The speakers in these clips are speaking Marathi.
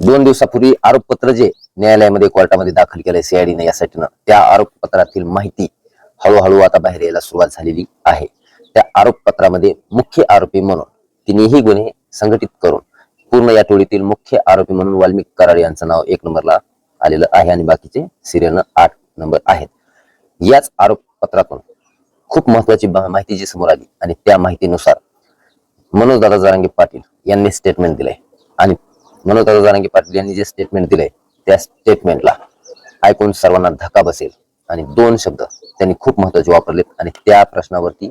दोन दिवसापूर्वी आरोपपत्र जे न्यायालयामध्ये कोर्टामध्ये दाखल केलंय सीआयडीने यासाठी त्या आरोपपत्रातील माहिती हळूहळू आता बाहेर यायला सुरुवात झालेली आहे. त्या आरोपपत्रामध्ये मुख्य आरोपी म्हणून तिन्ही गुन्हे संघटित करून पूर्ण या टोळीतील मुख्य आरोपी म्हणून वाल्मिक कराड यांचं नाव एक नंबरला आलेलं आहे आणि बाकीचे सिरियलनं आठ नंबर आहेत. याच आरोपपत्रातून खूप महत्वाची माहिती जी समोर आली आणि त्या माहितीनुसार मनोज दादा जरांगे पाटील यांनी स्टेटमेंट दिलंय. आणि मनोज आता जरांगे पाटील यांनी जे स्टेटमेंट दिले त्या स्टेटमेंटला ऐकून सर्वांना धक्का बसेल. आणि दोन शब्द त्यांनी खूप महत्त्वाचे वापरलेत आणि त्या प्रश्नावरती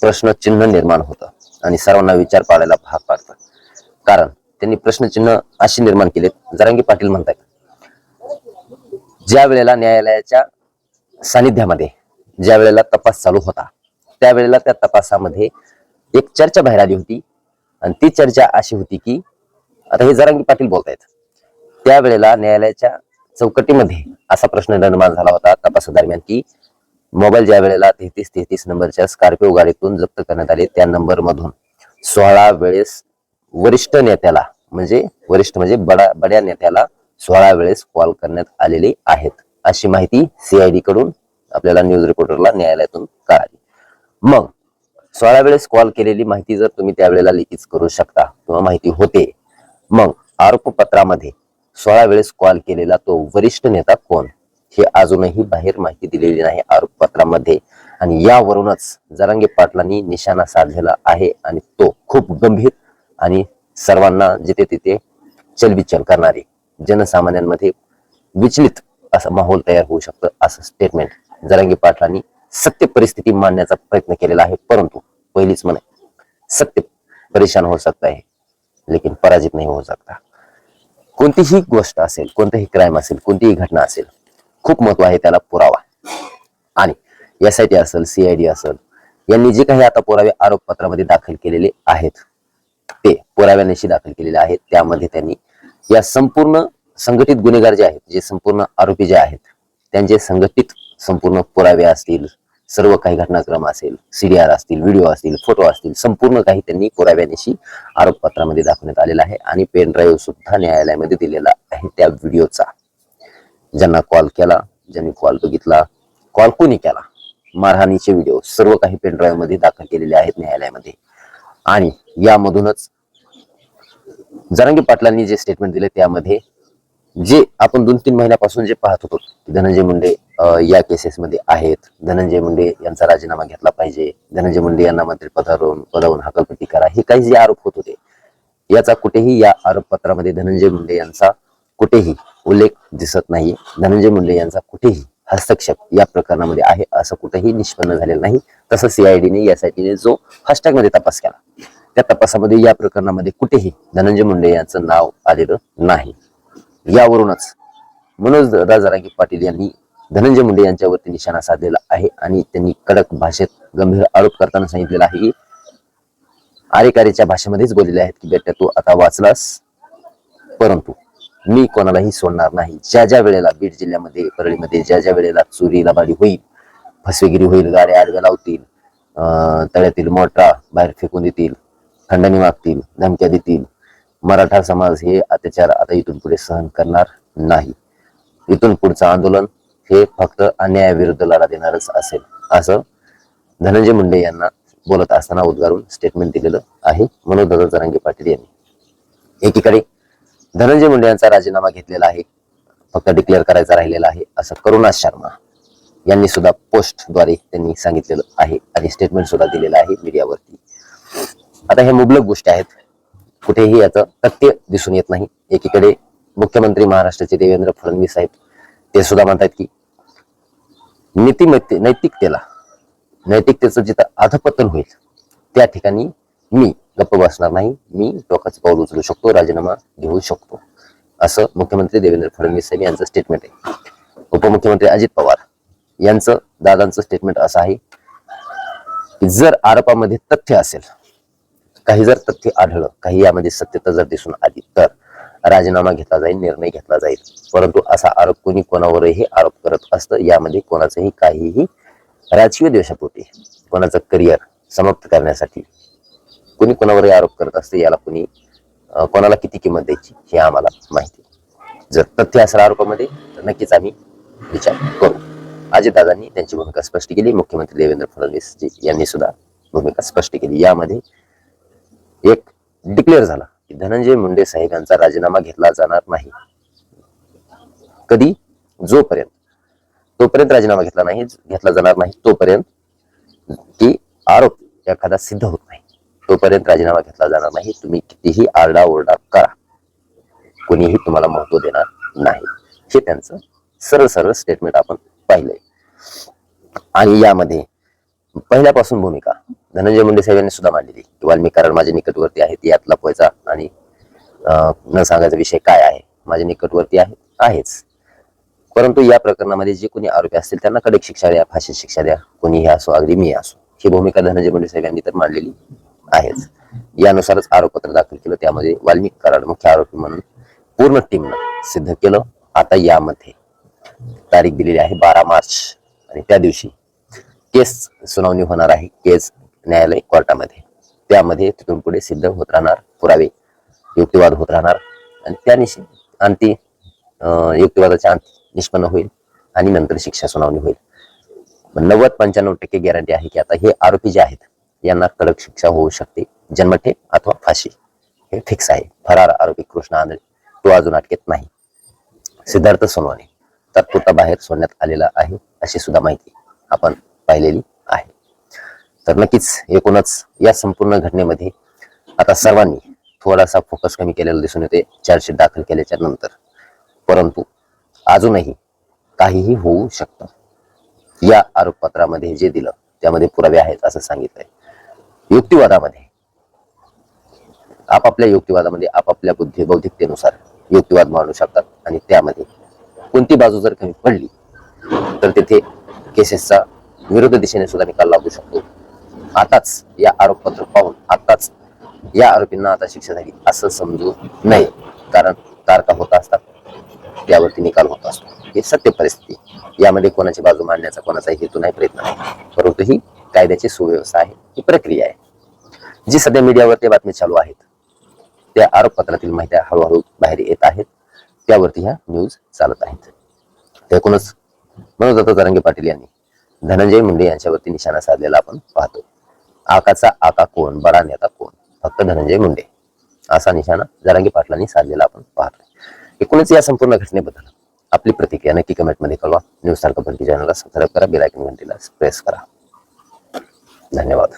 प्रश्नचिन्ह निर्माण होतं. आणि सर्वांना विचार पाडायला भाग पाडतं. कारण त्यांनी प्रश्नचिन्ह अशी निर्माण केलेत जरांगी पाटील म्हणतात ज्या वेळेला न्यायालयाच्या सानिध्यामध्ये ज्या वेळेला तपास चालू होता त्यावेळेला त्या तपासामध्ये एक चर्चा बाहेर आली होती. आणि ती चर्चा अशी होती की आता हे जरांगी पाटील बोलतायत. त्यावेळेला न्यायालयाच्या चौकटीमध्ये असा प्रश्न निर्माण झाला होता तपासादरम्यान की मोबाईल ज्या वेळेला तेहतीस तेहतीस नंबरच्या स्कॉर्पिओ गाडीतून जप्त करण्यात आले त्या नंबर मधून सोळा वेळेस वरिष्ठ नेत्याला म्हणजे वरिष्ठ म्हणजे बडा बड्या नेत्याला सोळा वेळेस कॉल करण्यात आलेले आहेत. अशी माहिती सीआयडी कडून आपल्याला न्यूज रिपोर्टरला न्यायालयातून कळाली. मग सोळा वेळेस कॉल केलेली माहिती जर तुम्ही त्यावेळेला लिखित करू शकता किंवा माहिती होते मग आरोपपत्रामध्ये सोळा वेळेस कॉल केलेला तो वरिष्ठ नेता कोण? हे अजूनही बाहेर माहिती दिलेली नाही आरोपपत्रामध्ये. आणि यावरूनच जरांगे पाटलांनी निशाणा साधलेला आहे आणि तो खूप गंभीर आणि सर्वांना जिथे तिथे चलबिचल करणारे जनसामान्यांमध्ये विचलित असं माहोल तयार होऊ शकतं असं स्टेटमेंट जरांगे पाटलांनी सत्य परिस्थिती मांडण्याचा प्रयत्न केलेला आहे. परंतु पहिलीच म्हणे सत्य परेशान हो सकता है लेकिन पराजित नाही हो सकता। कोणतीही गोष्ट असेल कोणताही क्राईम असेल कोणतीही घटना असेल खूप महत्त्व आहे त्याला पुरावा. आणि एस आय टी असेल सीआयडी असेल यांनी जे काही आता पुरावे आरोपपत्रामध्ये दाखल केलेले आहेत ते पुराव्यानिशी दाखल केलेले आहेत त्यामध्ये त्यांनी या संपूर्ण संघटित गुन्हेगार जे आहेत जे संपूर्ण आरोपी जे आहेत त्यांचे संघटित संपूर्ण पुरावे असतील सर्व काही घटनाक्रम असेल सीडीआर असतील व्हिडिओ असतील फोटो असतील संपूर्ण काही त्यांनी पुराव्यानिशी आरोपपत्रामध्ये दाखवण्यात आलेला आहे आणि पेन ड्राईव्ह सुद्धा न्यायालयामध्ये दिलेला आहे त्या व्हिडिओचा. ज्यांना कॉल केला ज्यांनी कॉल बघितला कॉल कोणी केला? मारहाणीचे व्हिडिओ सर्व काही पेन ड्राईव्हमध्ये दाखल केलेले आहेत न्यायालयामध्ये. आणि यामधूनच जरांगी पाटलांनी जे स्टेटमेंट दिले त्यामध्ये जे आपण दोन तीन महिन्यापासून जे पाहत होतो की धनंजय मुंडे या केसेसमध्ये आहेत. धनंजय मुंडे यांचा राजीनामा घेतला पाहिजे. धनंजय मुंडे यांना मंत्री पदावरून हकलपट्टी करा. हे काही जे आरोप होत होते याचा कुठेही या आरोपपत्रामध्ये धनंजय मुंडे यांचा कुठेही उल्लेख दिसत नाही. धनंजय मुंडे यांचा कुठेही हस्तक्षेप या प्रकरणामध्ये आहे असं कुठेही निष्पन्न झालेलं नाही. तसं सीआयडीने यासाठीने जो फास्टॅगमध्ये तपास केला त्या तपासामध्ये या प्रकरणामध्ये कुठेही धनंजय मुंडे यांचं नाव आलेलं नाही. यावरूनच मनोज राजारांगी पाटील यांनी धनंजय मुंडे यांच्यावरती निशाणा साधलेला आहे आणि त्यांनी कडक भाषेत गंभीर आरोप करताना सांगितलेला आहे. की आरेकारीच्या भाषेमध्येच बोललेले आहेत की बेटा तू आता वाचलास? परंतु मी कोणालाही सोडणार नाही. ज्या ज्या वेळेला बीड जिल्ह्यामध्ये परळीमध्ये ज्या ज्या वेळेला चोरी लबाडी होईल फसवेगिरी होईल गाड्या आडव्या लावतील तळ्यातील मोटरा बाहेर फेकून देतील खंडणी मागतील धमक्या देतील मराठा समाज हे अत्याचार आता इथून पुढे सहन करणार नाही. इथून पुढचं आंदोलन हे फक्त अन्यायाविरुद्ध लढा देणारच असेल असं धनंजय मुंडे यांना बोलत असताना उद्गारून स्टेटमेंट दिलेलं आहे. मनोज दादा जरांगे पाटील यांनी. एकीकडे धनंजय मुंडे यांचा राजीनामा घेतलेला आहे फक्त डिक्लेअर करायचा राहिलेला आहे असं करुणा शर्मा यांनी सुद्धा पोस्टद्वारे त्यांनी सांगितलेलं आहे आणि स्टेटमेंट सुद्धा दिलेलं आहे मीडियावरती. आता हे मुबलक गोष्टी आहेत. कुठेही याचं तथ्य दिसून येत नाही. एकीकडे मुख्यमंत्री महाराष्ट्राचे देवेंद्र फडणवीस आहेत. ते सुद्धा म्हणतात की नीतिमत्ते नैतिकतेला नैतिकतेचं जिथं अधपतन होईल त्या ठिकाणी मी गप्प बसणार नाही. मी टोकाचं पाऊल उचलू शकतो राजीनामा घेऊ शकतो. असं मुख्यमंत्री देवेंद्र फडणवीस साहेब यांचं स्टेटमेंट आहे. उपमुख्यमंत्री अजित पवार यांचं दादांचं स्टेटमेंट असं आहे की जर आरोपामध्ये तथ्य असेल काही जर तथ्य आढळलं काही यामध्ये सत्यता जर दिसून आली तर राजीनामा घेतला जाईल निर्णय घेतला जाईल. परंतु असा आरोप कोणी कोणावरही आरोप करत असतं यामध्ये कोणाचंही काहीही राजकीय द्वेषापोटी कोणाचं करिअर समाप्त करण्यासाठी कोणी कोणावरही आरोप करत असते याला कोणी कोणाला किती किंमत द्यायची हे आम्हाला माहिती जर तथ्य असेल आरोपामध्ये तर नक्कीच आम्ही विचार करू. अजितदादांनी त्यांची भूमिका स्पष्ट केली मुख्यमंत्री देवेंद्र फडणवीस जी यांनी सुद्धा भूमिका स्पष्ट केली. यामध्ये एक डिक्लेअर झाला. धनंजय मुंडे साहेबांचा राजीनामा घेतला जाणार नाही. कधी? जोपर्यंत. तोपर्यंत राजीनामा घेतला नाही घेतला जाणार नाही तोपर्यंत की आरोप एखादा सिद्ध होत नाही. तोपर्यंत राजीनामा घेतला जाणार नाही तुम्ही कितीही आरडाओरडा करा. कोणीही तुम्हाला महत्त्व देणार नाही. हे त्यांचं सरळ सरळ स्टेटमेंट आपण पाहिलंय. आणि यामध्ये पहिल्यापासून भूमिका धनंजय मुंडे साहेबांनी सुद्धा मांडलेली की वाल्मिक कारण माझ्या निकटवर्ती आहेत यात लपवायचा आणि न सांगायचा विषय काय आहे माझ्या निकटवर्ती आहे आहेच. परंतु या प्रकरणामध्ये जे कोणी आरोपी असतील त्यांना कडक शिक्षा द्या फाशी शिक्षा द्या. कोणीही असो अगदी मी असो. ही भूमिका धनंजय मुंडे साहेब यांनी तर मांडलेली आहेच. यानुसारच आरोपपत्र दाखल केलं. त्यामध्ये वाल्मिक कराड मुख्य आरोपी म्हणून पूर्ण टीमनं सिद्ध केलं. आता यामध्ये तारीख दिलेली आहे बारा मार्च आणि त्या दिवशी केस सुनावणी होणार आहे. केस न्यायालय कोर्टामध्ये. त्यामध्ये तिथून पुढे सिद्ध होत राहणार पुरावे युक्तिवाद होत राहणार आणि त्या निश्चित अंती अं, युक्तिवादाच्या अंत निष्पन्न होईल आणि नंतर शिक्षा सुनावणी होईल. नव्वद पंच्याण्णव टक्के गॅरंटी आहे की आता हे आरोपी जे आहेत यांना कडक शिक्षा होऊ शकते जन्मठे अथवा फाशी. हे फिक्स आहे. फरार आरोपी कृष्ण आंधळे तो अजून अटकेत नाही. सिद्धार्थ सोनवाने तात्पुरता बाहेर सोडण्यात आलेला आहे अशी सुद्धा माहिती आपण पाहिलेली तर नक्कीच एकूणच या संपूर्ण घटनेमध्ये आता सर्वांनी थोडासा फोकस कमी केलेला दिसून येते चार्जशीट दाखल केल्याच्यानंतर. परंतु अजूनही काहीही होऊ शकतं. या आरोपपत्रामध्ये जे दिलं त्यामध्ये पुरावे आहेत असं सांगितलंय. युक्तिवादामध्ये. आपापल्या युक्तिवादामध्ये आपापल्या बुद्धी बौद्धिकतेनुसार युक्तिवाद मांडू शकतात आणि त्यामध्ये कोणती बाजू जर कमी पडली तर तिथे केसेसचा विरोध दिशेने सुद्धा निकाल लागू शकतो. आताच या आरोपपत्र पाहून आताच या आरोपींना आता शिक्षा झाली असं समजू नये. कारण तारका होत असतात त्यावरती निकाल होत असतो. ही सत्य परिस्थिती यामध्ये कोणाची बाजू मांडण्याचा कोणाचाही हेतू नाही प्रयत्न नाही. परंतु ही कायद्याची सुव्यवस्था आहे. ही प्रक्रिया आहे. जी सध्या मीडियावरती बातमी चालू आहेत त्या आरोपपत्रातील माहिती हळूहळू बाहेर येत आहेत. त्यावरती ह्या न्यूज चालत आहेत. एकूणच मनोज तरंगे पाटील यांनी धनंजय मुंडे यांच्यावरती निशाणा साधलेला आपण पाहतो. आकाचा आका कोण? बरा नेता कोण? फक्त धनंजय मुंडे. असा निशाणा जरांगी पाटलांनी साधलेला आपण पाहतो एकूणच या संपूर्ण घटनेबद्दल आपली प्रतिक्रिया नक्की कमेंटमध्ये कळवा. न्यूज सारखं चॅनलला सबस्क्राईब करा बेलायकन घंटीला प्रेस करा. धन्यवाद.